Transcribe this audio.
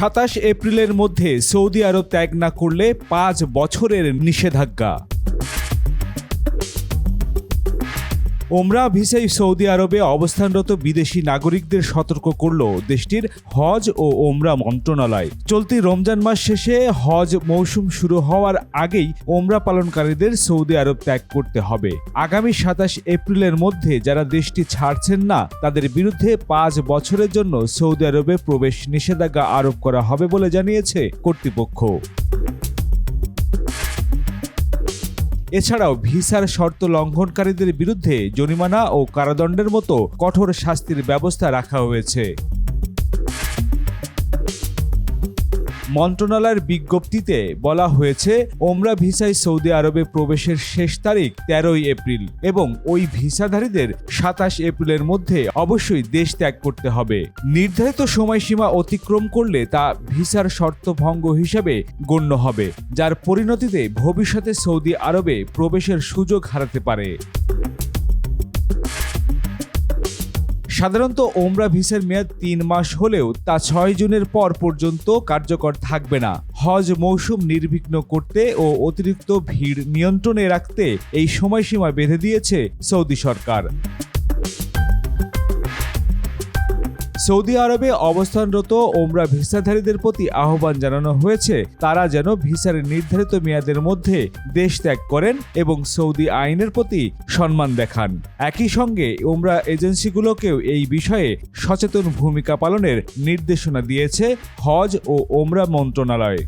সাতাশ এপ্রিলের মধ্যে সৌদি আরব ত্যাগ না করলে পাঁচ বছরের নিষেধাজ্ঞা। ওমরা ভিসাই সৌদি আরবে অবস্থানরত বিদেশি নাগরিকদের সতর্ক করল দেশটির হজ ও ওমরা মন্ত্রণালয়। চলতি রমজান মাস শেষে হজ মৌসুম শুরু হওয়ার আগেই ওমরা পালনকারীদের সৌদি আরব ত্যাগ করতে হবে। আগামী সাতাশ এপ্রিলের মধ্যে যারা দেশটি ছাড়ছেন না, তাদের বিরুদ্ধে পাঁচ বছরের জন্য সৌদি আরবে প্রবেশ নিষেধাজ্ঞা আরোপ করা হবে বলে জানিয়েছে কর্তৃপক্ষ। এছাড়াও ভিসার শর্ত লঙ্ঘনকারীদের বিরুদ্ধে জরিমানা ও কারাদণ্ডের মতো কঠোর শাস্তির ব্যবস্থা রাখা হয়েছে। মন্ত্রণালয়ের বিজ্ঞপ্তিতে বলা হয়েছে, ওমরা ভিসায় সৌদি আরবে প্রবেশের শেষ তারিখ তেরোই এপ্রিল এবং ওই ভিসাধারীদের সাতাশ এপ্রিলের মধ্যে অবশ্যই দেশ ত্যাগ করতে হবে। নির্ধারিত সময়সীমা অতিক্রম করলে তা ভিসার শর্ত ভঙ্গ হিসেবে গণ্য হবে, যার পরিণতিতে ভবিষ্যতে সৌদি আরবে প্রবেশের সুযোগ হারাতে পারে। সাধারণত ওমরা ভিসার মেয়াদ তিন মাস হলেও তা ছয় জুনের পর পর্যন্ত কার্যকর থাকবে না। হজ মৌসুম নির্বিঘ্ন করতে ও অতিরিক্ত ভিড় নিয়ন্ত্রণে রাখতে এই সময়সীমা বেঁধে দিয়েছে সৌদি সরকার। সৌদি আরবে অবস্থানরত ওমরা ভিসাধারীদের প্রতি আহ্বান জানানো হয়েছে, তারা যেন ভিসার নির্ধারিত মেয়াদের মধ্যে দেশ ত্যাগ করেন এবং সৌদি আইনের প্রতি সম্মান দেখান। একই সঙ্গে ওমরা এজেন্সিগুলোকেও এই বিষয়ে সচেতন ভূমিকা পালনের নির্দেশনা দিয়েছে হজ ও ওমরা মন্ত্রণালয়।